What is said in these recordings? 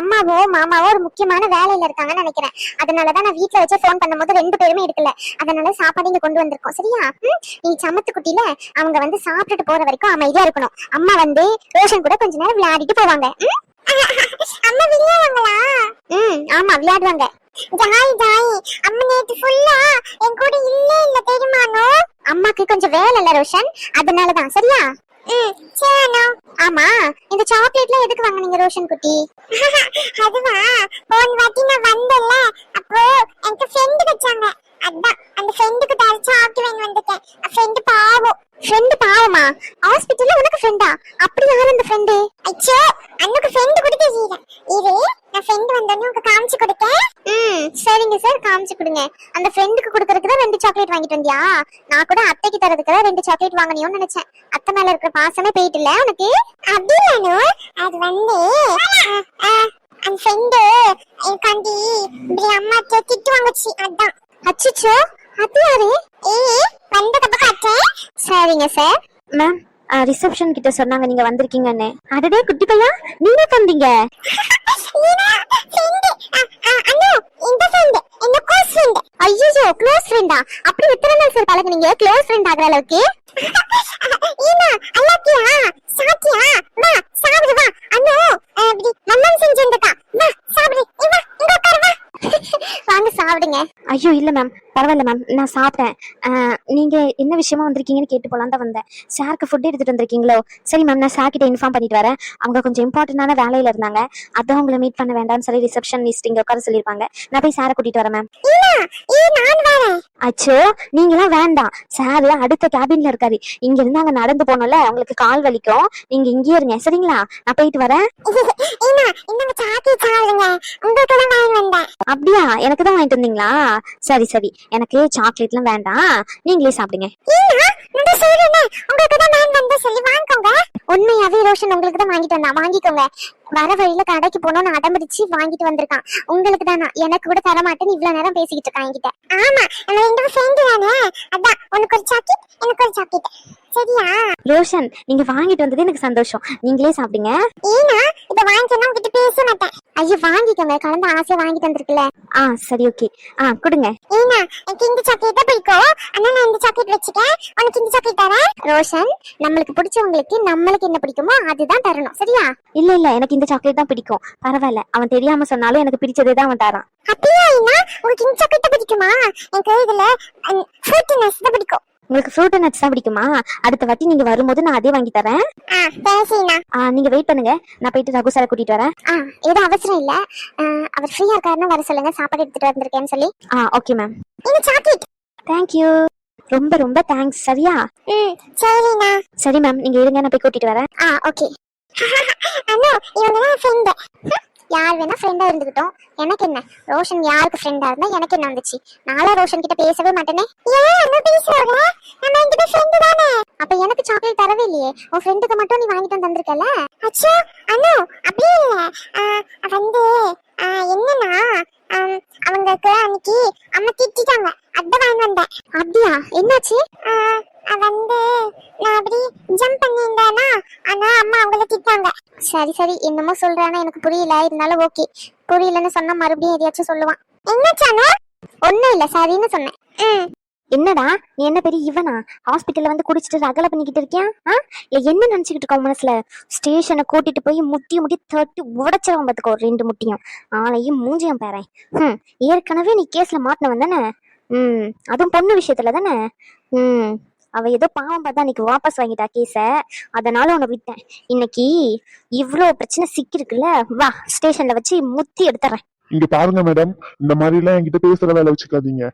அம்மாவோ மாமாவோ ஒரு முக்கியமான வேலையில இருக்காங்கன்னு நினைக்கிறேன். அதனாலதான் நான் வீட்டுல வச்சு ஃபோன் பண்ணும்போது ரெண்டு பேருமே எடுக்கல. அதனால சாப்பாடு இங்க கொண்டு வந்திருக்கோம். சரியா? நீ சமத்து குட்டில அவங்க வந்து சாப்பிட்டுட்டு போற வரைக்கும் அமைதியா இருக்கணும். அம்மா வந்து ரோஷன் கூட கொஞ்ச நேரம் விளையாடிட்டு போவாங்க. அம்மா விளையாடுவாங்களா? ம் ஆமா விளையாடுவாங்க. Joy joy. அம்மா நேத்து ஃபுல்லா என் கூட இல்ல இல்ல தெரியுமானோ அம்மாக்கு கொஞ்சம் வேலை இல்ல ரோஷன். அதனாலதான். சரியா? ம் சரி ஆமா இந்த சாக்லேட்லாம் எதுக்கு வாங்குனீங்க ரோஷன் குட்டி? அதுவா போன வாட்டி நான் வந்தேன்ல அப்போ எனக்கு ஃப்ரெண்ட் வச்சாங்க. அதான் அந்த ஃப்ரெண்டுக்கு தர சாக்லேட் வாங்கி வந்துட்டேன் ஃப்ரெண்டு பாவம். ஃப்ரெண்டு பாவமா? ஹாஸ்பிட்டல்ல உனக்கு ஃப்ரெண்டா அப்படி யார் அந்த ஃப்ரெண்டு அச்சோ அண்ணுக்கு ஃப்ரெண்டு கூட தெரியல இது நான் ஃப்ரெண்டு வந்தோடனே உனக்கு காமிச்சு கொடுத்தேன் ம் சரிங்க சார் காமிச்சு கொடுங்க. அந்த ஃப்ரெண்டுக்கு கொடுக்கறதுக்கு தான் ரெண்டு சாக்லேட் வாங்கிட்டு வந்தியா? நான் கூட அத்தைக்கு தரதுக்கு தான் ரெண்டு சாக்லேட் வாங்கணியோன்னு நினைச்சேன். அத்தை மேல இருக்கிற பாசமே போயிட்டு இல்ல உனக்கு? அப்படி நானு அது வந்து அந்த ஃப்ரெண்டு எனக்காண்டி இப்படி அம்மா திட்டு வாங்குச்சு. அதான். அச்சுச்சோ அது யாரு ஏய் வந்த கப்ப காட்டேன் சரிங்க சார் மேம் ரிசப்ஷன் கிட்ட சொன்னாங்க நீங்க வந்திருக்கீங்கன்னு. அடடே குட்டி பையா நீங்க தந்தீங்க ஐயோ க்ளோஸ் ஃப்ரெண்டா அப்படி எத்தனை நாள் சார் பழகுனீங்க? க்ளோஸ் ஃப்ரெண்ட் ஆகுற அளவுக்கு? ஈனா அல்லாக்கியா சாத்தியா? வா சாப்பிடு வா. அண்ணோ அப்படி மம்மன் செஞ்சிருந்தக்கா வா சாப்பிடு வா இங்க உட்காரு வா. வாங்க சாப்பிடுங்க. ஐயோ இல்ல மேம் பரவாயில்ல மேம் நான் சாப்பிட்டேன். நீங்க என்ன விஷயமா வந்திருக்கீங்கன்னு கேட்டு போலாம் தான் வந்தேன். சாருக்கு ஃபுட் எடுத்துட்டு வந்திருக்கீங்களோ? சரி மேம் நான் சார் கிட்ட இன்ஃபார்ம் பண்ணிட்டு வரேன். அவங்க கொஞ்சம் இம்பார்ட்டன்டான வேலையில இருந்தாங்க. அதான் உங்களை மீட் பண்ண வேண்டாம்னு சொல்லி ரிசப்ஷனிஸ்ட் இங்க உட்கார சொல்லியிருப்பாங்க. நான் போய் சாரை கூட்டிட்டு வரேன் மேம் அச்சோ நீங்களாம் வேண்டாம். சார் அடுத்த கேபின்ல இருக்காரு. இங்க இருந்து அங்க நடந்து போனோம்ல உங்களுக்கு கால் வலிக்கும். நீங்க இங்கேயே இருங்க சரிங்களா? நான் போயிட்டு வரேன். அப்படியா? எனக்கு தான் வாங்கிட்டு வந்தீங்களா? சரி சரி. எனக்கு சாக்லேட்லாம் வேண்டாம். நீங்களே சாப்பிடுங்க. உண்மையாவே ரோஷன் உங்களுக்கு தான் வாங்கிட்டு வந்தான். வாங்கிக்கோங்க. வர வழியில கடைக்கு போனோம்னு அடம்பிடிச்சு வாங்கிட்டு வந்திருக்கான். உங்களுக்கு தானா? எனக்கு கூட தர மாட்டேன்னு இவ்வளவு நேரம் பேசிக்கிட்டு இருக்கான் என்கிட்ட. ஆமா நம்ம ரெண்டு பேரும் சேர்ந்து தானே? அதான் உனக்கு ஒரு சாக்லேட் எனக்கு ஒரு சாக்லேட் சரியா? ரோஷன் நீங்க வாங்கிட்டு வந்தது எனக்கு சந்தோஷம். நீங்களே சாப்பிடுங்க. ஈனா இத வாங்கிக்கணும் உங்ககிட்ட பேச மாட்டேன். ஐயோ வாங்கிக்கோங்க. கலந்து ஆசையா வாங்கிட்டு வந்திருக்குல்ல. ஆ சரி ஓகே. ஆ கொடுங்க. ஈனா எனக்கு இந்த சாக்லேட் தான் பிடிக்கும். ஆனா நான் இந்த சாக்லேட் வச்சுட்டேன் உனக்கு இந்த சாக்லேட் தரேன். ரோஷன் நம்மளுக்கு பிடிச்சவங்களுக்கு நம்மளுக்கு என்ன பிடிக்குமோ அதுதான் தரணும். சரியா? இல்ல இல்ல எனக்கு இந்த சாக்லேட் தான் பிடிக்கும். பரவாயில்ல. அவன் தெரியாம சொன்னாலும் எனக்கு பிடிச்சதே தான் அவன் தரான். அப்படியா ஈனா உங்களுக்கு இந்த சாக்லேட் பிடிக்குமா? எனக்கு இதுல ஃப்ரூட்டி நட்ஸ் தான் பிடிக்கும். உங்களுக்கு ஃப்ரூட் நட்ஸ் தான் பிடிக்குமா? அடுத்த வாட்டி நீங்க வரும்போது நான் அதே வாங்கி தரேன். நீங்க வெயிட் பண்ணுங்க. நான் போயிட்டு ரகு சாரை கூட்டிட்டு வரேன். ஆ ஏதோ அவசரம் இல்ல. அவர் ஃப்ரீயா இருக்காருன்னா வர சொல்லுங்க. சாப்பாடு எடுத்துட்டு வந்திருக்கேன்னு சொல்லி. ஆ ஓகே மேம் இந்த சாக்லேட். தேங்க்யூ ரொம்ப ரொம்ப தேங்க்ஸ் சரியா? ம் சரிண்ணா சரி மேம் நீங்க இருங்க நான் போய் கூட்டிட்டு வரேன். ஆ ஓகே அண்ணா இவங்க தான் ஃப்ரெண்டு யார் வேணா ஃப்ரெண்டா இருந்துக்கிட்டோம் எனக்கு என்ன? ரோஷன் யாருக்கு ஃப்ரெண்டா இருந்தா எனக்கு என்ன வந்துச்சு? நானும் ரோஷன் கிட்ட பேசவே மாட்டேனே. அண்ணா அப்ப எனக்கு சாக்லேட் தரவே இல்லையே. உன் ஃப்ரெண்டுக்கு மட்டும் நீ வாங்கிட்டு வந்து தந்திருக்கல? அச்சோ அண்ணா அப்படியே இல்ல. வந்து என்னன்னா அவங்களுக்கு அன்னைக்கு அம்மா திட்டிட்டாங்க. அதான் வாங்கி வந்தேன். அப்படியா? என்னாச்சு? வந்து நான் அப்படி ஜம்ப் பண்ணியிருந்தேனா ஆனா அம்மா அவங்கள திட்டாங்க சரி சரி. என்னமோ சொல்றானா எனக்கு புரியல. இருந்தாலும் ஓகே. புரியலன்னு சொன்னா மறுபடியும் எதையாச்சும் சொல்லுவான். என்னாச்சானு ஒண்ணும் இல்ல சரின்னு சொன்னேன். ம். என்னடா? நீ என்ன பெரிய இவனா? ஹாஸ்பிட்டல்ல வந்து குடிச்சிட்டு ரகலை பண்ணிக்கிட்டு இருக்கியா? ஆ? என்ன நினைச்சுக்கிட்டு இருக்கோம் மனசுல? ஸ்டேஷனை கூட்டிட்டு போய் முட்டி முட்டி தட்டி உடைச்சிருவான் பார்த்துக்கோ ரெண்டு முட்டியும். ஆளையும் மூஞ்சியும் பேரேன். ம் ஏற்கனவே நீ கேஸ்ல மாட்டினவன் தானே? ம். அதுவும் பொண்ணு விஷயத்துல தானே? ம். அவ ஏதோ பாவம் பார்த்தா அன்னைக்கு வாபஸ் வாங்கிட்டா கேஸ அதனால உன்னை விட்டேன். இன்னைக்கு இவ்வளோ பிரச்சனை சிக்கிருக்குல்ல வா ஸ்டேஷன்ல வச்சு முத்தி எடுத்துறேன். இங்க பாருங்க மேடம் இந்த மாதிரி எல்லாம் என்கிட்ட பேசுற வேலை வச்சுக்காதீங்க.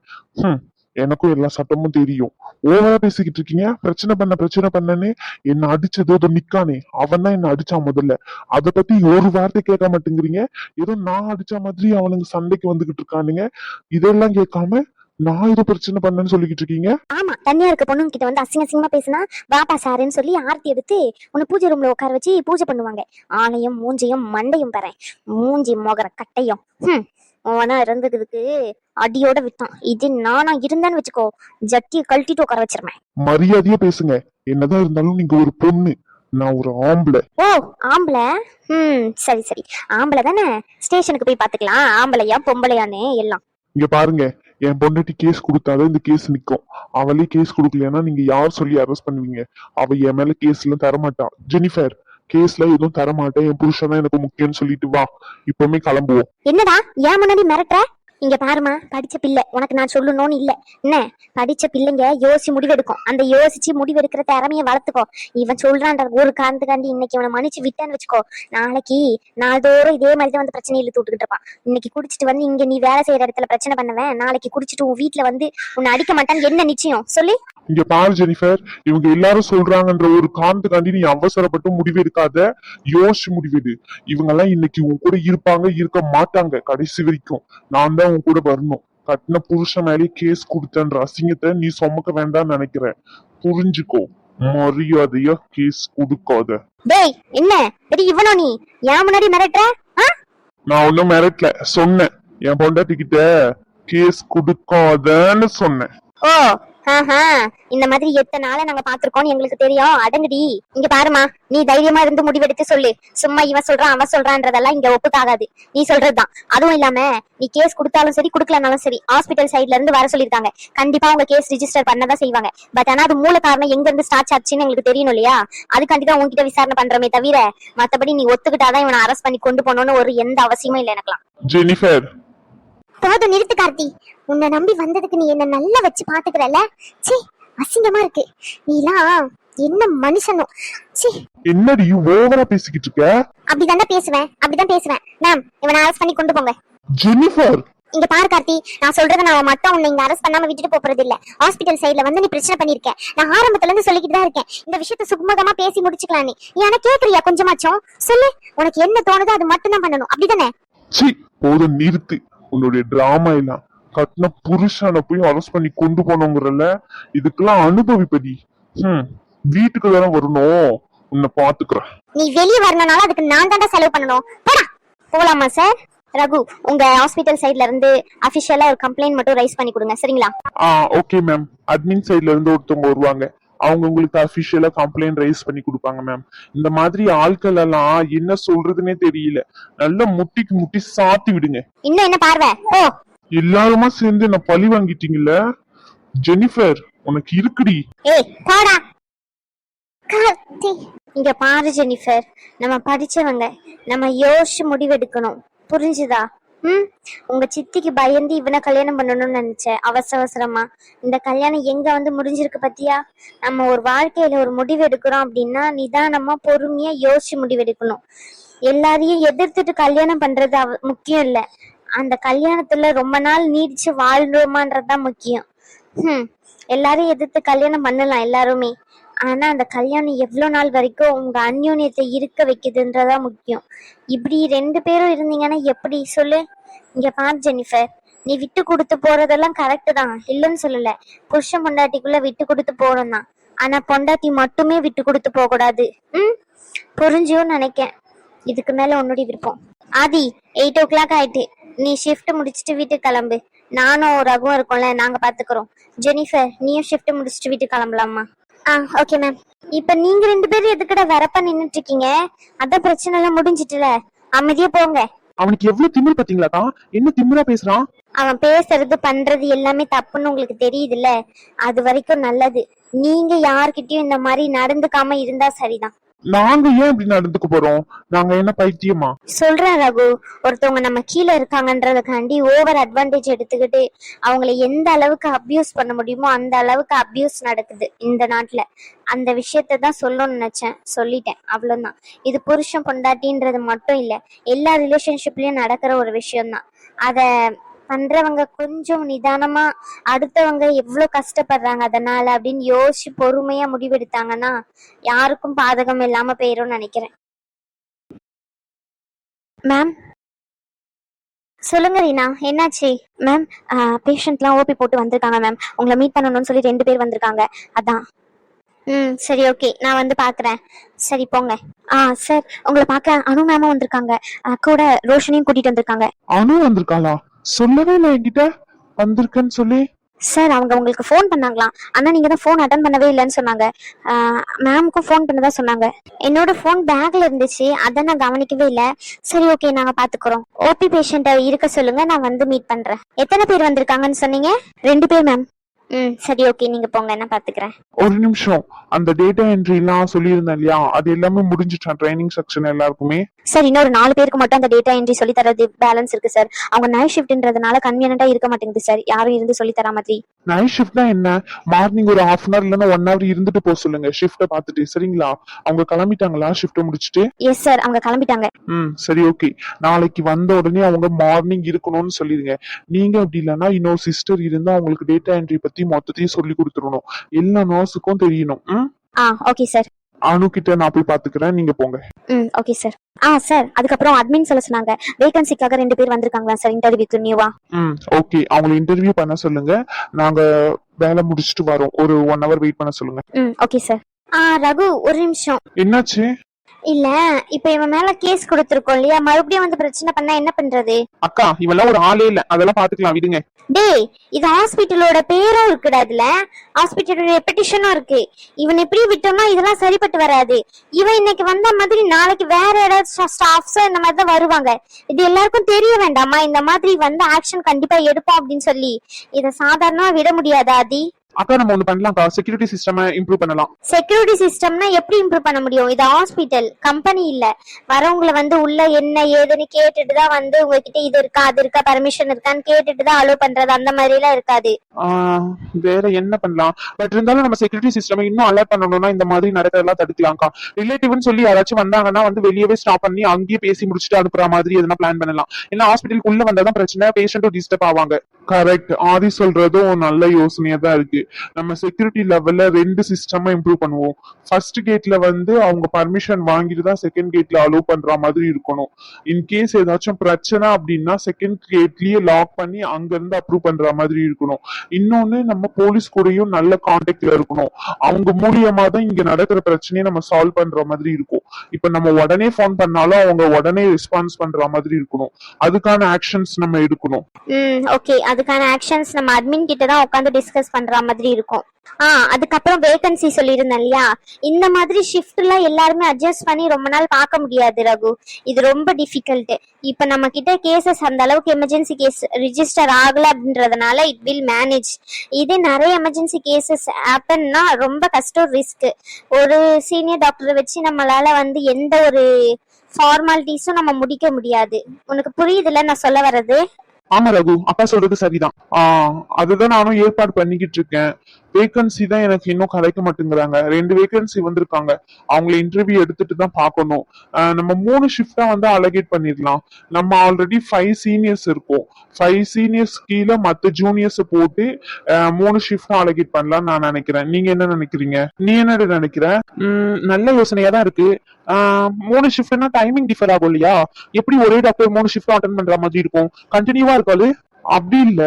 எனக்கும் எல்லா சட்டமும் தெரியும். ஓவரா பேசிக்கிட்டு இருக்கீங்க? பிரச்சனை பண்ண பிரச்சனை பண்ணனே என்ன அடிச்சது ஏதோ நிக்கானே. அவன் தான் என்ன அடிச்சான் முதல்ல. அதை பத்தி ஒரு வார்த்தை கேட்க மாட்டேங்கிறீங்க. ஏதோ நான் அடிச்ச மாதிரி அவனுங்க சண்டைக்கு வந்துகிட்டு இருக்கானுங்க. இதெல்லாம் கேட்காம நான் ஏதோ பிரச்சனை பண்ணேன்னு சொல்லிக்கிட்டு இருக்கீங்க? ஆமா தனியா இருக்க பொண்ணுங்க கிட்ட வந்து அசிங்க அசிங்கமா பேசினா வாப்பா சாருன்னு சொல்லி ஆர்த்தி எடுத்து உன்னை பூஜை ரூம்ல உட்கார வச்சு பூஜை பண்ணுவாங்க. ஆணையும் மூஞ்சியும் மண்டையும் பெறேன் மூஞ்சி மோகர கட்டையும். அவனா இருந்ததுக்கு அடியோட விட்டான். இது நானா இருந்தேன்னு வச்சுக்கோ ஜட்டியை கழட்டிட்டு உட்கார வச்சிருவேன். மரியாதையா பேசுங்க. என்னதான் இருந்தாலும் நீங்க ஒரு பொண்ணு. நான் ஒரு ஆம்பளை. ஓ ஆம்பளை? ம் சரி சரி. ஆம்பளை தானே? ஸ்டேஷனுக்கு போய் பாத்துக்கலாம் ஆம்பளையா பொம்பளையான்னு எல்லாம். இங்க பாருங்க. என் பொண்டாட்டி கேஸ் கொடுத்தாதான் இந்த கேஸ் நிக்கும். அவளே கேஸ் கொடுக்கலன்னா நீங்க யார் சொல்லி அரெஸ்ட் பண்ணுவீங்க? அவ என் மேல கேஸ் எல்லாம் தரமாட்டா. ஜெனிஃபர் கேஸ்ல எதுவும் தரமாட்டேன். என் புருஷன் தான் எனக்கு முக்கியம்னு சொல்லிட்டு வா. இப்பவுமே கிளம்புவோம். என்னடா? ஏன் முன்னாடி மிரட்டுற? இங்க பாருமா படிச்ச பிள்ளை. உனக்கு நான் சொல்லணும்னு இல்ல. என்ன? படிச்ச பிள்ளைங்க யோசி முடிவெடுக்கும். அந்த யோசிச்சு முடிவெடுக்கிற திறமைய வளர்த்துக்கோ. இவன் சொல்றான் ஒரு காரணத்துக்காண்டி இன்னைக்கு இவனை மன்னிச்சு விட்டேன்னு வச்சுக்கோ. நாளைக்கு நாள்தோறும் இதே மாதிரி தான் வந்து பிரச்சனை இழுத்து விட்டுக்கிட்டு இருப்பான். இன்னைக்கு குடிச்சிட்டு வந்து இங்க நீ வேலை செய்யற இடத்துல பிரச்சனை பண்ணுவேன். நாளைக்கு குடிச்சிட்டு உன் வீட்டுல வந்து உன்னை அடிக்க மாட்டான்னு என்ன நிச்சயம்? சொல்லி. இங்க பாரு ஜெனிஃபர். இவங்க எல்லாரும் சொல்றாங்கன்ற ஒரு காரணத்துக்காண்டி நீ அவசரப்பட்டு முடிவு எடுக்காத யோசிச்சு முடிவெடு. இவங்க எல்லாம் இன்னைக்கு உன் கூட இருப்பாங்க இருக்க மாட்டாங்க கடைசி வரைக்கும். நான் தான் உன் கூட வரணும். கட்டின புருஷன் மேலே கேஸ் கொடுத்தன்ற அசிங்கத்தை நீ சுமக்க வேண்டாம்னு நினைக்கிறேன் புரிஞ்சுக்கோ. மரியாதையா கேஸ் கொடுக்காத. டேய் என்ன? பெரிய இவனோ நீ? ஏன் முன்னாடி மிரட்டுற? நான் ஒன்னும் மிரட்டல. சொன்னேன். என் பொண்டாட்டி கிட்ட கேஸ் கொடுக்காதன்னு சொன்னேன். ஓ ஆஹா இந்த மாதிரி எத்தனை நாள நாங்க பாத்திருக்கோம் எங்களுக்கு தெரியும். அடங்குடி. இங்க பாருமா நீ தைரியமா இருந்து முடிவெடுத்து சொல்லு. சும்மா இவன் சொல்றான் அவன் சொல்றான்றதெல்லாம் இங்க ஒப்புக்காகாது நீ சொல்றதுதான். அதுவும் இல்லாம நீ கேஸ் கொடுத்தாலும் சரி கொடுக்கலனாலும் சரி ஹாஸ்பிட்டல் சைடுல இருந்து வர சொல்லிருக்காங்க கண்டிப்பா அவங்க கேஸ் ரிஜிஸ்டர் பண்ணதான் செய்வாங்க. பட் ஆனா அது மூல காரணம் எங்க இருந்து ஸ்டார்ட் ஆச்சுன்னு எங்களுக்கு தெரியணும் இல்லையா? அதுக்காண்டி தான் உன்கிட்ட விசாரணை பண்றோமே தவிர மத்தபடி நீ ஒத்துக்கிட்டாதான் இவனை அரெஸ்ட் பண்ணி கொண்டு போகணும்னு ஒரு எந்த அவசியமும் இல்லை எனக்குலாம் ஜெனிஃபர் போதும் நிறுத்து கார்த்தி. உன்னை நம்பி வந்ததுக்கு நீ என்ன நல்லா வச்சு பாத்துக்கிறல ச்சீ அசிங்கமா இருக்கு. நீலாம் என்ன மனுஷனும் ச்சீ. என்னடி ஓவரா பேசிக்கிட்டு இருக்க? அப்படிதானே பேசுவேன். அப்படிதான் பேசுவேன். மேம் இவனை அரெஸ்ட் பண்ணி கொண்டு போங்க. ஜெனிஃபர்! இங்க பாரு கார்த்தி. நான் சொல்றத நான் மட்டும் உன்னை இங்க அரெஸ்ட் பண்ணாம விட்டுட்டு போறது இல்ல. ஹாஸ்பிட்டல் சைடுல வந்து நீ பிரச்சனை பண்ணிருக்க. நான் ஆரம்பத்துல இருந்து சொல்லிக்கிட்டு தான் இருக்கேன். இந்த விஷயத்த சுகமகமா பேசி முடிச்சுக்கலாம் நீ ஆனா கேக்குறியா கொஞ்சமாச்சும்? சொல்லு. உனக்கு என்ன தோணுதோ அது மட்டும் தான் பண்ணணும். அப்படிதானே? சி போதும் நிறுத்து. உன்னுடைய டிராமா எல்லாம். கட்டின புருஷனை போய் அரெஸ்ட் பண்ணி கொண்டு போனோங்கிறல்ல இதுக்கெல்லாம் அனுபவிப்படி. ஹம் வீட்டுக்கு தானே வரணும். உன்னை பாத்துக்கிறேன் நீ வெளியே வரணும்னால அதுக்கு நான் தாண்டா செலவு பண்ணணும். போடா. போலாமா சார் ரகு உங்க ஹாஸ்பிட்டல் சைடுல இருந்து அபிஷியலா ஒரு கம்ப்ளைண்ட் மட்டும் ரைஸ் பண்ணி கொடுங்க சரிங்களா? ஆ ஓகே மேம் அட்மின் சைடுல இருந்து ஒருத்தவங்க வருவாங்க. அவங்க உங்களுக்கு அபிஷியலா கம்ப்ளைண்ட் ரைஸ் பண்ணி கொடுப்பாங்க மேம் இந்த மாதிரி ஆட்கள் எல்லாம் என்ன சொல்றதுன்னே தெரியல. நல்லா முட்டிக்கு முட்டி சாத்தி விடுங்க. இன்னும் என்ன பார்வை? ஓ எல்லாருமா சேர்ந்து என்ன பழி வாங்கிட்டீங்கல்ல? ஜெனிஃபர் உனக்கு இருக்குடி. ஏய் போடா. கார்த்தி. இங்க பாரு ஜெனிஃபர். நம்ம படிச்சவங்க நம்ம யோசிச்சு முடிவெடுக்கணும். புரிஞ்சுதா? ம்? உங்க சித்திக்கு பயந்து இவனை கல்யாணம் பண்ணணும்னு நினைச்சேன். அவசர அவசரமா. இந்த கல்யாணம் எங்க வந்து முடிஞ்சிருக்கு பத்தியா? நம்ம ஒரு வாழ்க்கையில ஒரு முடிவு எடுக்கிறோம் அப்படின்னா நிதானமா பொறுமையா யோசிச்சு முடிவெடுக்கணும். எல்லாரையும் எதிர்த்துட்டு கல்யாணம் பண்றது முக்கியம் இல்ல. அந்த கல்யாணத்துல ரொம்ப நாள் நீடிச்சு வாழ்றோமான்றதுதான் முக்கியம். ஹம். எல்லாரையும் எதிர்த்து கல்யாணம் பண்ணலாம் எல்லாருமே. ஆனா அந்த கல்யாணம் எவ்வளவு நாள் வரைக்கும் உங்க அந்யோன்யத்தை இருக்க வைக்குதுன்றதா முக்கியம். இப்படி ரெண்டு பேரும் இருந்தீங்கன்னா எப்படி? சொல்லு. இங்க பார் ஜெனிஃபர். நீ விட்டு கொடுத்து போறதெல்லாம் கரெக்டு தான். இல்லைன்னு சொல்லல. புருஷன் பொண்டாட்டிக்குள்ள விட்டு கொடுத்து போறோம் தான். ஆனா பொண்டாட்டி மட்டுமே விட்டு கொடுத்து போக கூடாது. ம் புரிஞ்சும் நினைக்கேன். இதுக்கு மேல உன்னுடைய விருப்பம். ஆதி எயிட் ஓ கிளாக் ஆயிட்டு. நீ ஷிஃப்ட் முடிச்சிட்டு வீட்டுக்கு கிளம்பு. நானும் ரகுவும் இருக்கோம்ல நாங்க பாத்துக்கிறோம். ஜெனிஃபர் நீயும் ஷிஃப்ட் முடிச்சிட்டு வீட்டுக்கு கிளம்பலாமா ஆ ஓகே மேம் இப்ப நீங்க ரெண்டு பேரும் எதுக்கட வரப்ப நின்னுட்டு இருக்கீங்க அதான் பிரச்சனை எல்லாம் முடிஞ்சிட்டுல. அமைதியா போங்க. அவனுக்கு எவ்வளவு திமிரு பாத்தீங்களாக்கா என்ன திமிரா பேசுறான்? அவன் பேசுறது பண்றது எல்லாமே தப்புன்னு உங்களுக்கு தெரியுதுல்ல. அது வரைக்கும் நல்லது. நீங்க யார்கிட்டயும் இந்த மாதிரி நடந்துக்காம இருந்தா சரிதான். நாங்க ஏன் இப்படி நடந்துக்க போறோம்? நாங்க என்ன பைத்தியமா? சொல்றேன் ரகு. ஒருத்தவங்க நம்ம கீழே இருக்காங்கன்றதுக்காண்டி ஓவர் அட்வான்டேஜ் எடுத்துக்கிட்டு அவங்கள எந்த அளவுக்கு அபியூஸ் பண்ண முடியுமோ அந்த அளவுக்கு அபியூஸ் நடக்குது இந்த நாட்டுல. அந்த விஷயத்த தான் சொல்லணும்னு நினைச்சேன். சொல்லிட்டேன். அவ்வளவுதான். இது புருஷன் பொண்டாட்டின்றது மட்டும் இல்ல எல்லா ரிலேஷன்ஷிப்லயும் நடக்கிற ஒரு விஷயம் தான் அதை பண்றவங்க கொஞ்சம் நிதானமா அடுத்தவங்க எவ்வளவு கஷ்டப்படுறாங்க அதனால அப்படின்னு யோசிச்சு பொறுமையா முடிவெடுத்தாங்கன்னா யாருக்கும் பாதகம் இல்லாம போயிரும் நினைக்கிறேன். மேம் சொல்லுங்க ரீனா என்னாச்சு? மேம் பேஷண்ட்லாம் ஓபி போட்டு வந்திருக்காங்க மேம் உங்களை மீட் பண்ணணும்னு சொல்லி ரெண்டு பேர் வந்திருக்காங்க. அதான். ம் சரி ஓகே நான் வந்து பார்க்குறேன் சரி போங்க. ஆ சார் உங்களை பார்க்க அனு மேமும் வந்திருக்காங்க. கூட ரோஷனையும் கூட்டிட்டு வந்திருக்காங்க. அனு வந்திருக்காளா? சொல்லவே இல்லை என்கிட்ட. வந்திருக்கேன்னு சொல்லி. சார் அவங்க உங்களுக்கு ஃபோன் பண்ணாங்களாம். ஆனால் நீங்கள் தான் ஃபோன் அட்டன் பண்ணவே இல்லைன்னு சொன்னாங்க. மேம்க்கும் ஃபோன் பண்ணதா சொன்னாங்க. என்னோட ஃபோன் பேக்கில் இருந்துச்சு. அதை நான் கவனிக்கவே இல்லை. சரி ஓகே நாங்கள் பார்த்துக்குறோம் ஓபி பேஷண்ட்டை இருக்க சொல்லுங்க. நான் வந்து மீட் பண்ணுறேன் எத்தனை பேர் வந்திருக்காங்கன்னு சொன்னீங்க? ரெண்டு பேர் மேம் ம் சரி ஓகே நீங்க போங்க நான் பாத்துக்கிறேன். ஒரு நிமிஷம். அந்த டேட்டா என்ட்ரி எல்லாம் சொல்லியிருந்தேன் இல்லையா? அது எல்லாமே முடிஞ்சிட்டான் ட்ரைனிங் செக்ஷன் எல்லாருக்குமே? சார் இன்னொரு நாலு பேருக்கு மட்டும் அந்த டேட்டா என்ட்ரி சொல்லி தரது பேலன்ஸ் இருக்கு சார் அவங்க நைட் ஷிஃப்ட்ன்றதுனால கன்வீனியன்ட்டா இருக்க மாட்டேங்குது சார் யாரும் இருந்து சொல்லி தர மாதிரி. நைட் ஷிஃப்ட்னா என்ன? மார்னிங் ஒரு ஹாஃப் அன் அவர் இல்லைன்னா ஒன் ஹவர் இருந்துட்டு போக சொல்லுங்க. ஷிஃப்ட்டை பார்த்துட்டு சரிங்களா? அவங்க கிளம்பிட்டாங்களா? ஷிஃப்ட்டை முடிச்சுட்டு? எஸ் சார் அவங்க கிளம்பிட்டாங்க. ம் சரி ஓகே நாளைக்கு வந்த உடனே அவங்க மார்னிங் இருக்கணும்னு சொல்லிடுங்க. நீங்க அப்படி இல்லைன்னா இன்னொரு சிஸ்டர் இருந்தா அவங்களுக்கு டேட்டா என்ட்ரி பத்தி மொத்தத்தையும் சொல்லி கொடுத்துடணும். எல்லா நர்ஸுக்கும் தெரியணும். ம்? ஆ ஓகே சார் அணு கிட்ட நான் போய் பாத்துக்கிறேன். நீங்க போங்க. ம் ஓகே சார் ஆ சார் அதுக்கப்புறம் அட்மின் சொல்ல சொன்னாங்க. வேகன்சிக்காக ரெண்டு பேர் வந்திருக்காங்களா சார் இன்டர்வியூக்கு நியூவா ம் ஓகே அவங்களை இன்டர்வியூ பண்ண சொல்லுங்க. நாங்க வேலை முடிச்சுட்டு வரோம். ஒரு ஒன் ஹவர் வெயிட் பண்ண சொல்லுங்க. ம் ஓகே சார் ஆ ரகு ஒரு நிமிஷம். என்னாச்சு? இல்ல இப்ப இவன் மேல கேஸ் கொடுத்துருக்கோம் இல்லையா? மறுபடியும் வந்து பிரச்சனை பண்ணா என்ன பண்றது? அக்கா இவெல்லாம் ஒரு ஆளே இல்ல. அதெல்லாம் பாத்துக்கலாம் விடுங்க. டேய் இது ஹாஸ்பிட்டலோட பேரும் இருக்குடா இதுல. ஹாஸ்பிட்டலோட ரெப்படிஷனும் இருக்கு. இவன் எப்படி விட்டோம்னா இதெல்லாம் சரிப்பட்டு வராது. இவன் இன்னைக்கு வந்த மாதிரி நாளைக்கு வேற ஏதாச்சும் ஸ்டாஃப்ஸோ இந்த மாதிரி தான் வருவாங்க. இது எல்லாருக்கும் தெரிய வேண்டாமா? இந்த மாதிரி வந்து ஆக்ஷன் கண்டிப்பா எடுப்போம் அப்படின்னு சொல்லி. இதை சாதாரணமா விட முடியாதா ஆதி? அக்கா நம்ம ஒண்ணு பண்ணலாம்க்கா. செக்யூரிட்டி சிஸ்டம் இம்ப்ரூவ் பண்ணலாம். செக்யூரிட்டி சிஸ்டம்னா எப்படி இம்ப்ரூவ் பண்ண முடியும்? இது ஹாஸ்பிட்டல் கம்பெனி இல்ல. வரவங்கள வந்து உள்ள என்ன ஏதுன்னு கேட்டுட்டு தான் வந்து உங்ககிட்ட இது இருக்கா அது இருக்கா பர்மிஷன் இருக்கான்னு கேட்டுட்டு தான் அலோவ் பண்றது. அந்த மாதிரி எல்லாம் இருக்காது. ஆஹ் வேற என்ன பண்ணலாம்? பட் இருந்தாலும் நம்ம செக்யூரிட்டி சிஸ்டம் இன்னும் அலர்ட் பண்ணணும்னா இந்த மாதிரி நடக்கிறதெல்லாம் தடுக்கலாம்க்கா. ரிலேட்டிவ்னு சொல்லி யாராச்சும் வந்தாங்கன்னா வந்து வெளியவே ஸ்டாப் பண்ணி அங்கேயே பேசி முடிச்சுட்டு அனுப்புற மாதிரி எதனா பிளான் பண்ணலாம். ஏன்னா ஹாஸ்பிட்டலுக்கு உள்ள வந்தாதான் பிரச்சனை பேஷண்ட்டும் டிஸ்டர்ப் ஆவாங்க. கரெக்ட் ஆதி சொல்றதும் நல்ல யோசனையா தான் இருக்கு. நம்ம செக்யூரிட்டி லெவல்ல ரெண்டு சிஸ்டமா இம்ப்ரூவ் பண்ணுவோம். ஃபர்ஸ்ட் கேட்ல வந்து அவங்க பர்மிஷன் வாங்கிட்டு தான் செகண்ட் கேட்ல அலோவ் பண்ற மாதிரி இருக்கணும். இன்கேஸ் ஏதாச்சும் பிரச்சனை அப்படின்னா செகண்ட் கேட்லயே லாக் பண்ணி அங்க இருந்து அப்ரூவ் பண்ற மாதிரி இருக்கணும். இன்னொன்னு நம்ம போலீஸ் கூடயும் நல்ல கான்டாக்ட்ல இருக்கணும். அவங்க மூலியமா தான் இங்க நடக்கிற பிரச்சனையை நம்ம சால்வ் பண்ற மாதிரி இருக்கும். இப்ப நம்ம உடனே ஃபோன் பண்ணாலும் அவங்க உடனே ரெஸ்பான்ஸ் பண்ற மாதிரி இருக்கணும். அதுக்கான ஆக்ஷன்ஸ் நம்ம எடுக்கணும். ஓகே அதுக்கான ஆக்ஷன்ஸ் நம்ம அட்மின் கிட்ட தான் உட்காந்து டிஸ்கஸ் பண்ற மாதிரி இருக்கும். ஆ அதுக்கப்புறம் வேகன்சி சொல்லியிருந்தேன் இல்லையா? இந்த மாதிரி ஷிஃப்ட்லாம் எல்லாருமே அட்ஜஸ்ட் பண்ணி ரொம்ப நாள் பார்க்க முடியாது ரகு. இது ரொம்ப டிஃபிகல்ட் இப்ப நம்ம கிட்ட கேசஸ் அந்த அளவுக்கு எமர்ஜென்சி கேஸ் ரிஜிஸ்டர் ஆகல அப்படின்றதுனால இட் வில் மேனேஜ் இதே நிறைய எமர்ஜென்சி கேசஸ் ஆப்பன்னா ரொம்ப கஷ்டம் ரிஸ்க் ஒரு சீனியர் டாக்டரை வச்சு நம்மளால வந்து எந்த ஒரு ஃபார்மாலிட்டிஸும் நம்ம முடிக்க முடியாது. உனக்கு புரியுதுல நான் சொல்ல வர்றது? ஆமா ரகு அப்பா சொல்றது சரிதான். ஆஹ் அதுதான் நானும் ஏற்பாடு பண்ணிக்கிட்டு இருக்கேன். வேகன்சி தான் எனக்கு இன்னும் கிடைக்க மாட்டேங்கிறாங்க. ரெண்டு வேகன்சி வந்திருக்காங்க. அவங்கள இன்டர்வியூ எடுத்துட்டு தான் பார்க்கணும். ஆஹ் நம்ம மூணு ஷிஃப்டா வந்து அலகேட் பண்ணிடலாம். நம்ம ஆல்ரெடி ஃபைவ் சீனியர்ஸ் இருக்கும். ஃபைவ் சீனியர்ஸ் கீழே மத்த ஜூனியர்ஸ் போட்டு மூணு ஷிஃப்டா அலகேட் பண்ணலாம் நான் நினைக்கிறேன். நீங்க என்ன நினைக்கிறீங்க? நீ என்ன நினைக்கிற? உம் நல்ல யோசனையா தான் இருக்கு. ஆஹ் மூணு ஷிஃப்ட்னா டைமிங் டிஃபர் ஆகும் இல்லையா? எப்படி ஒரே டாக்டர் மூணு ஷிஃப்ட் அட்டன் பண்ற மாதிரி இருக்கும்? கண்டினியூவா இருக்காது? அப்படி இல்ல.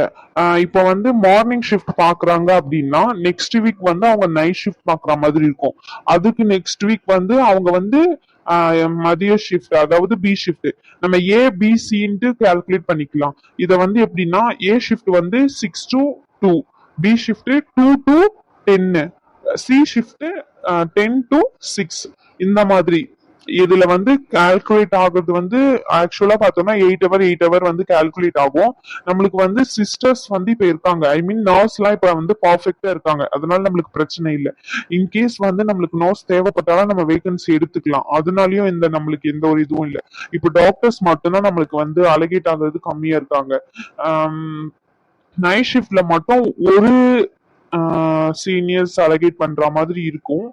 இப்ப இப்போ வந்து மார்னிங் ஷிஃப்ட் பாக்குறாங்க அப்படின்னா நெக்ஸ்ட் வீக் வந்து அவங்க நைட் ஷிஃப்ட் பாக்குற மாதிரி இருக்கும். அதுக்கு நெக்ஸ்ட் வீக் வந்து அவங்க வந்து மதிய ஷிஃப்ட் அதாவது பி ஷிஃப்ட் நம்ம ஏ பி சின்ட்டு கால்குலேட் பண்ணிக்கலாம். இதை வந்து எப்படின்னா ஏ ஷிஃப்ட் வந்து six to two B shift two to ten C shift ten to six இந்த மாதிரி. இதுல வந்து கால்குலேட் ஆகுறது வந்து ஆக்சுவலா பார்த்தோம்னா எயிட் ஹவர் எயிட் ஹவர் வந்து கால்குலேட் ஆகும். நம்மளுக்கு வந்து சிஸ்டர்ஸ் வந்து இப்ப இருக்காங்க. ஐ மீன் நர்ஸ் எல்லாம் இப்ப வந்து பர்ஃபெக்டா இருக்காங்க. அதனால நம்மளுக்கு பிரச்சனை இல்லை. இன்கேஸ் வந்து நம்மளுக்கு நர்ஸ் தேவைப்பட்டாலும் நம்ம வேகன்சி எடுத்துக்கலாம். அதனாலயும் இந்த நம்மளுக்கு எந்த ஒரு இதுவும் இல்லை. இப்போ டாக்டர்ஸ் மட்டும்தான் நம்மளுக்கு வந்து அலகேட் ஆகுறது கம்மியா இருக்காங்க. நைட் ஷிஃப்ட்ல மட்டும் ஒரு சீனியர்ஸ் அலகேட் பண்ற மாதிரி இருக்கும்.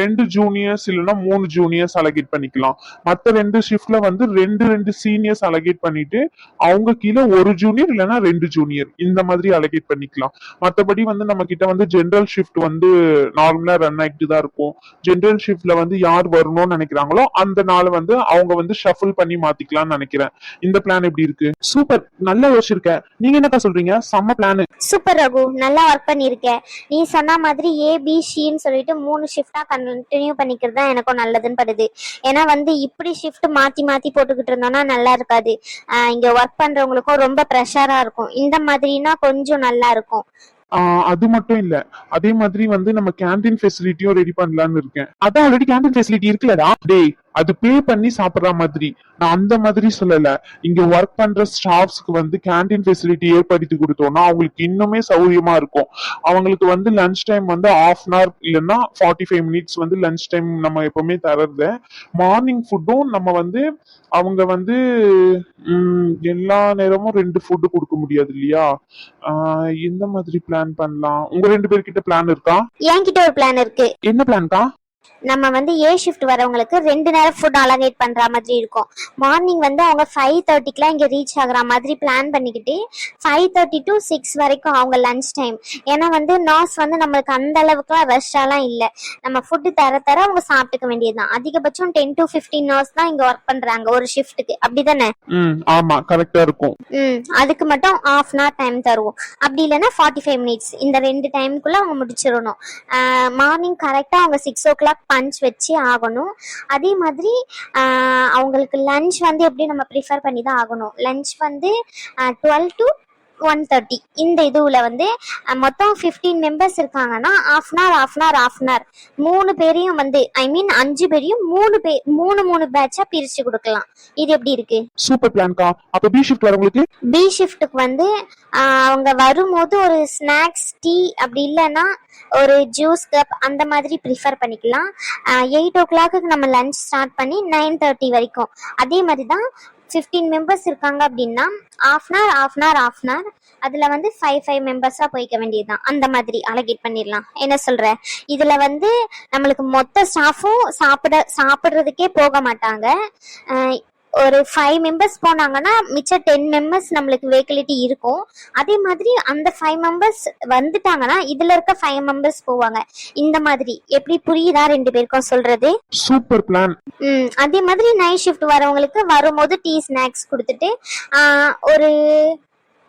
ரெண்டு ஜூனியர்ஸ் இல்லைன்னா மூணு ஜூனியர்ஸ் அலகேட் பண்ணிக்கலாம். மத்த ரெண்டு ஷிஃப்ட்ல வந்து ரெண்டு ரெண்டு சீனியர்ஸ் அலகேட் பண்ணிட்டு அவங்க கீழே ஒரு ஜூனியர் இல்லைன்னா ரெண்டு ஜூனியர் இந்த மாதிரி அலகேட் பண்ணிக்கலாம். மத்தபடி வந்து நம்ம கிட்ட வந்து ஜென்ரல் ஷிஃப்ட் வந்து நார்மலா ரன் ஆகிட்டு தான் இருக்கும். ஜென்ரல் ஷிஃப்ட்ல வந்து யார் வரணும்னு நினைக்கிறாங்களோ அந்த நாள் வந்து அவங்க வந்து ஷஃபிள் பண்ணி மாத்திக்கலாம்னு நினைக்கிறேன். இந்த பிளான் எப்படி இருக்கு? சூப்பர். நல்லா யோசிச்சிருக்க. நீங்க என்னக்கா சொல்றீங்க? செம்ம பிளான் சூப்பர் ரகு. நல்லா ஒர்க் பண்ணியிருக்க. நீ சொன்ன மாதிரி ஏ பி சொல்லிட்டு மூணு ஷிஃப்டா கண்டினியூ பண்ணிக்கிறது தான் எனக்கும் நல்லதுன்னு படுது. ஏன்னா வந்து இப்படி ஷிஃப்ட் மாத்தி மாத்தி போட்டுக்கிட்டு இருந்தோம்னா நல்லா இருக்காது. ஆஹ் இங்க ஒர்க் பண்றவங்களுக்கும் ரொம்ப ப்ரெஷரா இருக்கும். இந்த மாதிரினா கொஞ்சம் நல்லா இருக்கும். அது மட்டும் இல்ல. அதே மாதிரி வந்து நம்ம கேண்டீன் ஃபெசிலிட்டியும் ரெடி பண்ணலாம்னு இருக்கேன். அதான் ஆல்ரெடி கேண்டீன் ஃபெசிலிட்டி இருக்குல்லடா. டேய் அது பே பண்ணி சாப்பிடுற மாதிரி. நான் அந்த மாதிரி சொல்லல. இங்க ஒர்க் பண்ற ஸ்டாஃப்ஸ்க்கு வந்து கேண்டீன் ஃபெசிலிட்டி ஏற்படுத்தி கொடுத்தோம்னா அவங்களுக்கு இன்னுமே சௌரியமா இருக்கும். அவங்களுக்கு வந்து லஞ்ச் டைம் வந்து ஆஃப் அன் ஹவர் இல்லைன்னா ஃபார்ட்டி ஃபைவ் மினிட்ஸ் வந்து லஞ்ச் டைம் நம்ம எப்பவுமே தர்றது. மார்னிங் ஃபுட்டும் நம்ம வந்து அவங்க வந்து எல்லா நேரமும் ரெண்டு ஃபுட்டு கொடுக்க முடியாது இல்லையா? எந்த மாதிரி பிளான் பண்ணலாம். உங்க ரெண்டு பேர்கிட்ட பிளான் இருக்கா? என்கிட்ட ஒரு பிளான் இருக்கு. என்ன பிளான்க்கா நம்ம வந்து ஏ ஷிஃப்ட் வரவங்களுக்கு ரெண்டு நேரம் ஃபுட் அலகேட் பண்ற மாதிரி இருக்கும். மார்னிங் வந்து அவங்க ஃபைவ் தேர்ட்டிக்குலாம் இங்க ரீச் ஆகுற மாதிரி பிளான் பண்ணிக்கிட்டு ஃபைவ் தேர்ட்டி டு சிக்ஸ் வரைக்கும் அவங்க லஞ்ச் டைம் ஏன்னா வந்து நர்ஸ் வந்து நம்மளுக்கு அந்த அளவுக்குலாம் ரஷ்ஷாலாம் இல்லை. நம்ம ஃபுட்டு தர தர அவங்க சாப்பிட்டுக்க வேண்டியதுதான். அதிகபட்சம் டென் டு ஃபிஃப்டீன் நர்ஸ் தான் இங்க ஒர்க் பண்றாங்க ஒரு ஷிஃப்ட்டுக்கு ஆமா கரெக்டா இருக்கும். ம் அதுக்கு மட்டும் ஆஃப் அன் ஹவர் டைம் தருவோம். அப்படி இல்லைன்னா ஃபார்ட்டி ஃபைவ் மினிட்ஸ் இந்த ரெண்டு டைமுக்குள்ள அவங்க முடிச்சிடணும். மார்னிங் கரெக்டாக அவங்க சிக்ஸ் ஓ கிளாக் பஞ்ச் வச்சு ஆகணும். அதே மாதிரி அவங்களுக்கு லஞ்ச் வந்து எப்படி நம்ம ப்ரிஃபர் பண்ணி தான் ஆகணும். லஞ்ச் வந்து டுவெல் டு ஒன் தேர்ட்டி இந்த இதுவில் வந்து மொத்தம் ஃபிஃப்டீன் மெம்பர்ஸ் இருக்காங்கன்னா half an hour half an hour half an hour மூணு பேரையும் வந்து ஐ மீன் அஞ்சு பேரையும் மூணு பே மூணு மூணு பேட்சாக பிரித்து கொடுக்கலாம். இது எப்படி இருக்கு? சூப்பர் பிளான்க்கா அப்ப பி ஷிஃப்ட் வரவங்களுக்கு பி ஷிஃப்ட்டுக்கு வந்து அவங்க வரும்போது ஒரு ஸ்நாக்ஸ் டீ அப்படி இல்லைன்னா ஒரு ஜூஸ் கப் அந்த மாதிரி ப்ரிஃபர் பண்ணிக்கலாம். எயிட் ஓ கிளாக்கு நம்ம லஞ்ச் ஸ்டார்ட் பண்ணி நைன் தேர்ட்டி வரைக்கும். அதே மாதிரி தான் ஃபிஃப்டீன் மெம்பர்ஸ் இருக்காங்க அப்படின்னா half an hour half an hour half an hour அதில் வந்து ஃபைவ் ஃபைவ் மெம்பர்ஸாக போய்க்க வேண்டியதுதான். அந்த மாதிரி அலகேட் பண்ணிடலாம். என்ன சொல்கிற இதில் வந்து நம்மளுக்கு மொத்த ஸ்டாஃபும் சாப்பிட சாப்பிட்றதுக்கே போக மாட்டாங்க. ஒரு ஃபைவ் மெம்பர்ஸ் போனாங்கன்னா மிச்சம் டென் மெம்பர்ஸ் நம்மளுக்கு வேக்கலிட்டி இருக்கும். அதே மாதிரி அந்த ஃபைவ் மெம்பர்ஸ் வந்துட்டாங்கன்னா இதுல இருக்க ஃபைவ் மெம்பர்ஸ் போவாங்க. இந்த மாதிரி. எப்படி புரியுதா ரெண்டு பேருக்கும் சொல்றது? சூப்பர் பிளான் ம் அதே மாதிரி நைட் ஷிஃப்ட் வரவங்களுக்கு வரும்போது டீ ஸ்நாக்ஸ் கொடுத்துட்டு ஒரு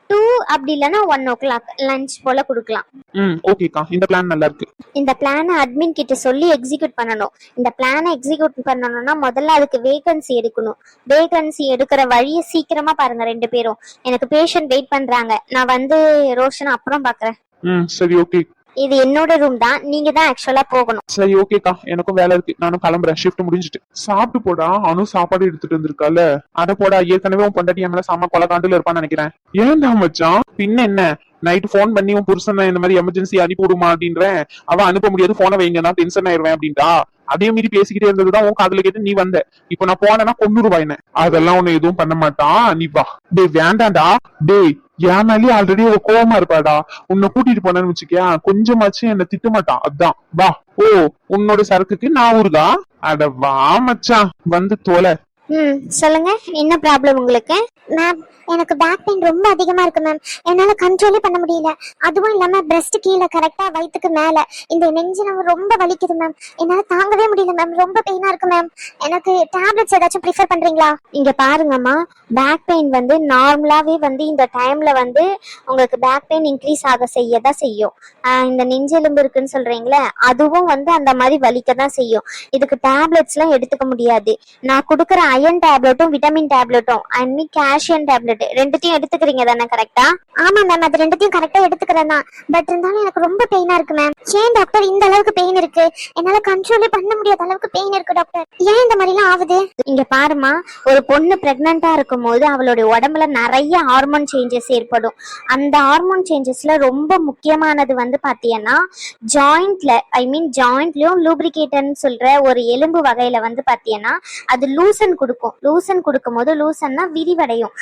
டூ அப்படி இல்லைன்னா ஒன் ஓ கிளாக் லஞ்ச் போல கொடுக்கலாம். ம் ஓகேக்கா இந்த பிளான் நல்லா இருக்கு. இந்த பிளானை அட்மின் கிட்ட சொல்லி எக்ஸிக்யூட் பண்ணணும். இந்த பிளானை எக்ஸிக்யூட் பண்ணணும்னா முதல்ல அதுக்கு வேகன்சி எடுக்கணும். வேகன்சி எடுக்கிற வழியை சீக்கிரமா பாருங்க ரெண்டு பேரும். எனக்கு பேஷண்ட் வெயிட் பண்றாங்க. நான் வந்து ரோஷன் அப்புறம் பாக்குறேன். ம் சரி ஓகே இது என்னோட ரூம் தான். நீங்க தான் ஆக்சுவலா போகணும். சரி ஓகேக்கா எனக்கும் வேலை இருக்கு. நானும் கிளம்புறேன். ஷிஃப்ட் முடிஞ்சிட்டு. சாப்பிட்டு போடா. அனு சாப்பாடு எடுத்துட்டு வந்திருக்கால. அட போடா. ஏற்கனவே உன் பொண்டாட்டி என் மேல சாம கொலகாண்டுல இருப்பான்னு நினைக்கிறேன். ஏன்டா மச்சான்? பின்ன என்ன? நைட் ஃபோன் பண்ணி உன் புருஷனை இந்த மாதிரி எமர்ஜென்சி அனுப்பி விடுமா அப்படின்றேன். அவன் அனுப்ப முடியாது. போனை வைங்க. நான் டென்ஷன் ஆயிருவேன் அப்படின்டா அதே மீறி பேசிக்கிட்டே இருந்ததுதான் உன் காதல கேட்டு நீ வந்த. இப்போ நான் போனேன்னா கொண்டுருவா என்ன. அதெல்லாம் உன்னை எதுவும் பண்ண மாட்டான். நீ வா. டேய் வேண்டாம்டா. டேய் என் மேலேயே ஆல்ரெடி ஒரு கோவமா இருப்பாடா. உன்னை கூட்டிட்டு போனேன்னு வச்சுக்கியா கொஞ்சமாச்சும் என்ன திட்டமாட்டான். அதான். வா ஓ உன்னோட சரக்குக்கு நான் ஊருதா? அட வா மச்சான். வந்து தோலை. ம் சொல்லுங்க. என்ன ப்ராப்ளம் உங்களுக்கு? மேம் எனக்கு பேக் பெயின் ரொம்ப அதிகமா இருக்கு மேம் என்னால கண்ட்ரோலே பண்ண முடியல. அதுவும் இல்லாம பிரஸ்ட் கீழே கரெக்டா வயிற்றுக்கு மேல. இந்த நெஞ்சு நம்ம ரொம்ப வலிக்குது மேம் என்னால தாங்கவே முடியல மேம் ரொம்ப பெயினா இருக்கு மேம் எனக்கு டேப்லெட்ஸ் ஏதாச்சும் ப்ரிஃபர் பண்றீங்களா? இங்க பாருங்கம்மா. பேக் பெயின் வந்து நார்மலாவே வந்து இந்த டைம்ல வந்து உங்களுக்கு பேக் பெயின் இன்க்ரீஸ் ஆக செய்ய தான் செய்யும். இந்த நெஞ்செலும்பு இருக்குன்னு சொல்றீங்களே அதுவும் வந்து அந்த மாதிரி வலிக்க தான் செய்யும். இதுக்கு டேப்லெட்ஸ்லாம் எடுத்துக்க முடியாது. நான் கொடுக்குற அயன் டேப்லெட்டும் விட்டமின் டேப்லெட்டும் ஐ கால்சியம் டேப்லெட் ரெண்டுத்தையும் எடுத்துக்கிறீங்க தானே கரெக்டா ஆமா மேம் அது ரெண்டுத்தையும் கரெக்டா எடுத்துக்கிறேன் தான். பட் இருந்தாலும் எனக்கு ரொம்ப பெயினா இருக்கு மேம் ஏன் டாக்டர் இந்த அளவுக்கு பெயின் இருக்கு? என்னால கண்ட்ரோலே பண்ண முடியாத அளவுக்கு பெயின் இருக்கு டாக்டர் ஏன் இந்த மாதிரி எல்லாம் ஆகுது? இங்க பாருமா ஒரு பொண்ணு பிரெக்னண்டா இருக்கும்போது அவளுடைய உடம்புல நிறைய ஹார்மோன் சேஞ்சஸ் ஏற்படும். அந்த ஹார்மோன் சேஞ்சஸ்ல ரொம்ப முக்கியமானது வந்து பாத்தீங்கன்னா ஜாயிண்ட்ல ஐ மீன் ஜாயிண்ட்லயும் லூப்ரிகேட்டர்னு சொல்ற ஒரு எலும்பு வகையில வந்து பாத்தீங்கன்னா அது லூசன் கொடுக்கும். லூசன் கொடுக்கும் போது லூசன்னா விரிவடையும்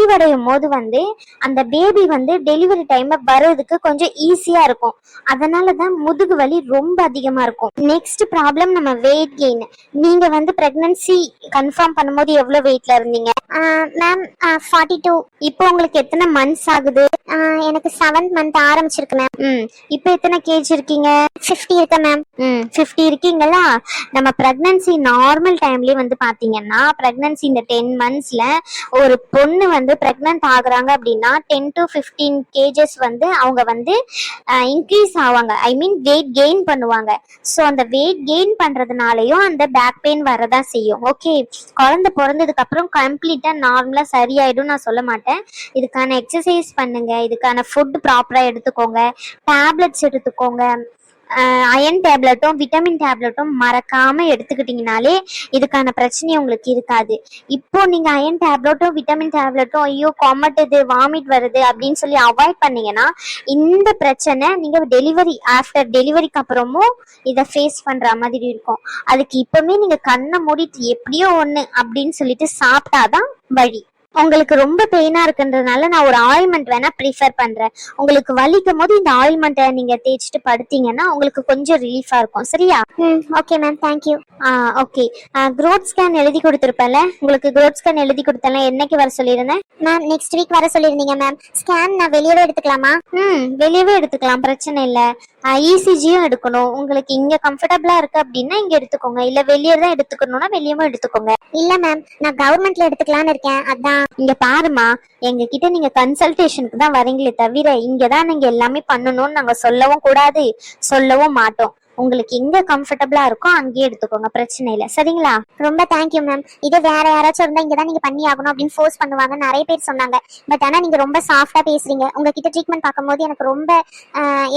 விரிவடையும் போது வந்து அந்த பேபி வந்து டெலிவரி டைம்ல வர்றதுக்கு கொஞ்சம் ஈஸியா இருக்கும். அதனால தான் முதுகு வலி ரொம்ப அதிகமா இருக்கும். நெக்ஸ்ட் ப்ராப்ளம் நம்ம வெயிட் கெயின் நீங்க வந்து பிரெக்னன்சி கன்ஃபார்ம் பண்ணும்போது எவ்வளவு வெயிட்ல இருந்தீங்க? மேம் ஃபார்ட்டி டூ இப்போ உங்களுக்கு எத்தனை மந்த்ஸ் ஆகுது? எனக்கு செவன்த் மந்த் ஆரம்பிச்சிருக்கு மேம் ம். இப்போ எத்தனை கேஜ் இருக்கீங்க? ஃபிஃப்டி இருக்கு மேம் ம் ஃபிஃப்டி இருக்கீங்களா? நம்ம ப்ரெக்னன்சி நார்மல் டைம்லேயே வந்து பார்த்தீங்கன்னா ப்ரெக்னன்சி இந்த டென் மந்த்ஸில் ஒரு பொண்ணு வந்து வந்து ப்ரெக்னென்ட் ஆகுறாங்க அப்படின்னா டென் டு ஃபிஃப்டீன் கேஜஸ் வந்து அவங்க வந்து இன்க்ரீஸ் ஆவாங்க. ஐ மீன் வெயிட் கெயின் பண்ணுவாங்க. ஸோ அந்த வெயிட் கெயின் பண்ணுறதுனாலையும் அந்த பேக் பெயின் வரதான் செய்யும். ஓகே குழந்தை பிறந்ததுக்கு அப்புறம் நார்மலாக நார்மலா சரியாயிடும் நான் சொல்ல மாட்டேன். இதுக்கான எக்ஸசைஸ் பண்ணுங்க. இதுக்கான ஃபுட் ப்ராப்பராக எடுத்துக்கோங்க. டேப்லெட்ஸ் எடுத்துக்கோங்க. அயன் டேப்லெட்டும் விட்டமின் டேப்லெட்டும் மறக்காம எடுத்துக்கிட்டீங்கனாலே இதுக்கான பிரச்சனை உங்களுக்கு இருக்காது. இப்போ நீங்க அயன் டேப்லெட்டும் விட்டமின் டேப்லெட்டும் ஐயோ கொமட்டுது வாமிட் வருது அப்படின்னு சொல்லி அவாய்ட் பண்ணீங்கன்னா இந்த பிரச்சனை நீங்க டெலிவரி ஆஃப்டர் டெலிவரிக்கு அப்புறமும் இதை ஃபேஸ் பண்ற மாதிரி இருக்கும். அதுக்கு இப்பவுமே நீங்க கண்ணை மூடிட்டு எப்படியோ ஒண்ணு அப்படின்னு சொல்லிட்டு சாப்பிட்டாதான் வழி. உங்களுக்கு ரொம்ப பெயினா இருக்குன்றதுனால நான் ஒரு ஆயில்மெண்ட் வேணா ப்ரிஃபர் பண்றேன். உங்களுக்கு வலிக்கும் போது இந்த ஆயில்மெண்ட்டை நீங்க தேய்ச்சிட்டு படுத்தீங்கன்னா உங்களுக்கு கொஞ்சம் ரிலீஃபா இருக்கும். சரியா? ம். ஓகே மேம் தேங்க்யூ ஆ ஓகே க்ரோத் ஸ்கேன் எழுதி கொடுத்துருப்பேன்ல? உங்களுக்கு க்ரோத் ஸ்கேன் எழுதி கொடுத்தேன்ல. என்னைக்கு வர சொல்லியிருந்தேன்? மேம் நெக்ஸ்ட் வீக் வர சொல்லியிருந்தீங்க மேம் ஸ்கேன் நான் வெளியவே எடுத்துக்கலாமா? ம் வெளியவே எடுத்துக்கலாம். பிரச்சனை இல்லை. இசிஜியும் எடுக்கணும். உங்களுக்கு இங்க கம்ஃபர்டபுளா இருக்கு அப்படின்னா இங்க எடுத்துக்கோங்க. இல்ல வெளியே தான் எடுத்துக்கணும்னா வெளியவும் எடுத்துக்கோங்க. இல்ல மேம் நான் கவர்மெண்ட்ல எடுத்துக்கலாம்னு இருக்கேன். அதான் இங்க பாருமா எங்க கிட்ட நீங்க கன்சல்டேஷனுக்கு தான் வரீங்களே தவிர இங்கதான் நீங்க எல்லாமே பண்ணணும்னு நாங்க சொல்லவும் கூடாது சொல்லவும் மாட்டோம். உங்களுக்கு எங்க கம்ஃபர்டபுளா இருக்கோ அங்கேயே எடுத்துக்கோங்க பிரச்சனை இல்லை. சரிங்களா? ரொம்ப தேங்க்யூ மேம் இதே வேற யாராச்சும் இருந்தா இங்க தான் நீங்க பண்ணி ஆகணும் அப்படின்னு ஃபோர்ஸ் பண்ணுவாங்க நிறைய பேர் சொன்னாங்க. பட் ஆனா நீங்க ரொம்ப சாஃப்டா பேசுறீங்க. உங்ககிட்ட ட்ரீட்மெண்ட் பார்க்கும்போது எனக்கு ரொம்ப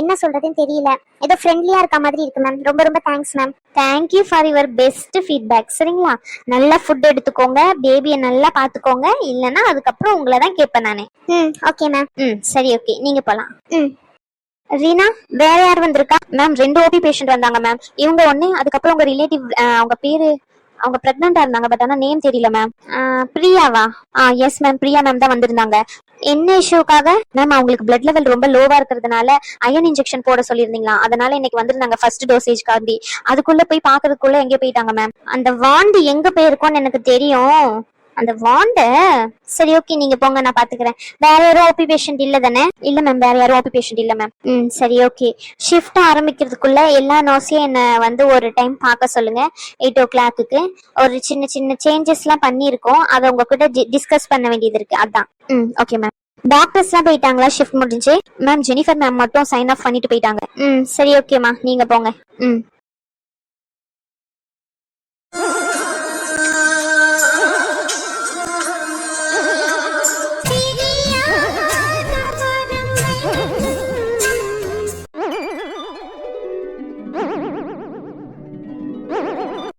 என்ன சொல்றதுன்னு தெரியல. ஏதோ ஃப்ரெண்ட்லியா இருக்க மாதிரி இருக்கு மேம் ரொம்ப ரொம்ப thanks ma'am thank you for your best feedback சரிங்களா? நல்லா ஃபுட் எடுத்துக்கோங்க. பேபியை நல்லா பார்த்துக்கோங்க. இல்லைன்னா அதுக்கப்புறம் உங்களை தான் கேட்பேன் நான். ம் ஓகே மேம் ம் சரி ஓகே நீங்க போலாம். ம். ரீனா வேற யார் வந்திருக்கா? மேம் ரெண்டு ஓபி பேஷண்ட் வந்தாங்க மேம் இவங்க ஒண்ணு அதுக்கப்புறம் உங்க ரிலேட்டிவ் அவங்க பேரு அவங்க பிரெக்னண்டா இருந்தாங்க பட் ஆனா நேம் தெரியல மேம் பிரியாவா? ஆ எஸ் மேம் பிரியா மேம் தான் வந்திருந்தாங்க. என்ன இஷ்யூக்காக? மேம் அவங்களுக்கு பிளட் லெவல் ரொம்ப லோவா இருக்கிறதுனால அயன் இன்ஜெக்ஷன் போட சொல்லியிருந்தீங்களா? அதனால இன்னைக்கு வந்திருந்தாங்க ஃபர்ஸ்ட் டோசேஜ் காண்டி. அதுக்குள்ள போய் பாக்குறதுக்குள்ள எங்க போயிட்டாங்க மேம் அந்த வாண்டு எங்க போயிருக்கோன்னு எனக்கு தெரியும். அந்த வாண்ட சரி ஓகே நீங்க போங்க நான் பாத்துக்கிறேன். வேற யாரும் ஓபி பேஷண்ட் இல்ல தானே? இல்ல மேம் வேற யாரும் ஓபி பேஷண்ட் இல்ல மேம் ம் சரி ஓகே ஷிஃப்ட் ஆரம்பிக்கிறதுக்குள்ள எல்லா நர்ஸையும் என்ன வந்து ஒரு டைம் பார்க்க சொல்லுங்க. எயிட் ஓ கிளாக்கு ஒரு சின்ன சின்ன சேஞ்சஸ்லாம் பண்ணியிருக்கோம். அதை உங்ககிட்ட டிஸ்கஸ் பண்ண வேண்டியது இருக்கு. அதான். ம் ஓகே மேம் டாக்டர்ஸ்லாம் போயிட்டாங்களா? ஷிஃப்ட் முடிஞ்சு? மேம் ஜெனிஃபர் மேம் மட்டும் சைன் ஆஃப் பண்ணிட்டு போயிட்டாங்க. ம் சரி ஓகேம்மா நீங்க போங்க. ம்.